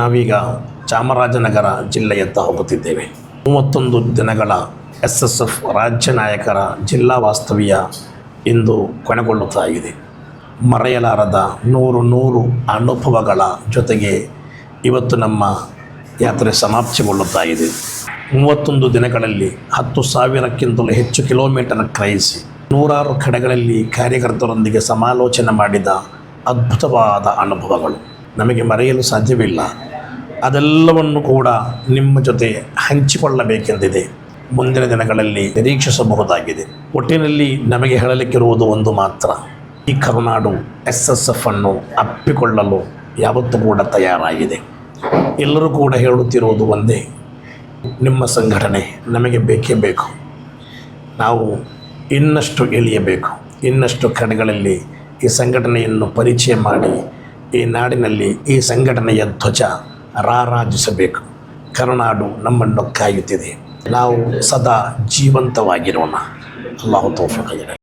ನಾವೀಗ ಚಾಮರಾಜನಗರ ಜಿಲ್ಲೆಯತ್ತ ಹೋಗುತ್ತಿದ್ದೇವೆ. ಮೂವತ್ತೊಂದು ದಿನಗಳ ಎಸ್ ಎಸ್ ಎಫ್ ರಾಜ್ಯ ನಾಯಕರ ಜಿಲ್ಲಾ ವಾಸ್ತವ್ಯ ಇಂದು ಕೊನೆಗೊಳ್ಳುತ್ತಾ ಇದೆ ಮರೆಯಲಾರದ ನೂರು ನೂರು ಅನುಭವಗಳ ಜೊತೆಗೆ ಇವತ್ತು ನಮ್ಮ ಯಾತ್ರೆ ಸಮಾಪ್ತಿಗೊಳ್ಳುತ್ತಾ ಇದೆ ಮೂವತ್ತೊಂದು ದಿನಗಳಲ್ಲಿ ಹತ್ತು ಸಾವಿರಕ್ಕಿಂತಲೂ ಹೆಚ್ಚು ಕಿಲೋಮೀಟರ್ ಕ್ರಯಿಸಿ ನೂರಾರು ಕಡೆಗಳಲ್ಲಿ ಕಾರ್ಯಕರ್ತರೊಂದಿಗೆ ಸಮಾಲೋಚನೆ ಮಾಡಿದ ಅದ್ಭುತವಾದ ಅನುಭವಗಳು. ನಮಗೆ ಮರೆಯಲು ಸಾಧ್ಯವಿಲ್ಲ. ಅದೆಲ್ಲವನ್ನು ಕೂಡ ನಿಮ್ಮ ಜೊತೆ ಹಂಚಿಕೊಳ್ಳಬೇಕೆಂದಿದೆ. ಮುಂದಿನ ದಿನಗಳಲ್ಲಿ ನಿರೀಕ್ಷಿಸಬಹುದಾಗಿದೆ. ಒಟ್ಟಿನಲ್ಲಿ ನಮಗೆ ಹೇಳಲಿಕ್ಕಿರುವುದು ಒಂದು ಮಾತ್ರ. ಈ ಕರುನಾಡು ಎಸ್ ಎಸ್ ಎಫ್ ಅನ್ನು ಅಪ್ಪಿಕೊಳ್ಳಲು ಯಾವತ್ತೂ ಕೂಡ ತಯಾರಾಗಿದೆ. ಎಲ್ಲರೂ ಕೂಡ ಹೇಳುತ್ತಿರುವುದು ಒಂದೇ. ನಿಮ್ಮ ಸಂಘಟನೆ ನಮಗೆ ಬೇಕೇ ಬೇಕು. ನಾವು ಇನ್ನಷ್ಟು ಇಳಿಯಬೇಕು. ಇನ್ನಷ್ಟು ಕಡೆಗಳಲ್ಲಿ ಈ ಸಂಘಟನೆಯನ್ನು ಪರಿಚಯ ಮಾಡಿ ಈ ನಾಡಿನಲ್ಲಿ ಈ ಸಂಘಟನೆಯ ಧ್ವಜ ರಾರಾಜಿಸಬೇಕು. ಕರುನಾಡು ನಮ್ಮನ್ನು ಕಾಯುತ್ತಿದೆ. ನಾವು ಸದಾ ಜೀವಂತವಾಗಿರೋಣ. ಅಲ್ಲಾಹು ತೌಫಿಕ್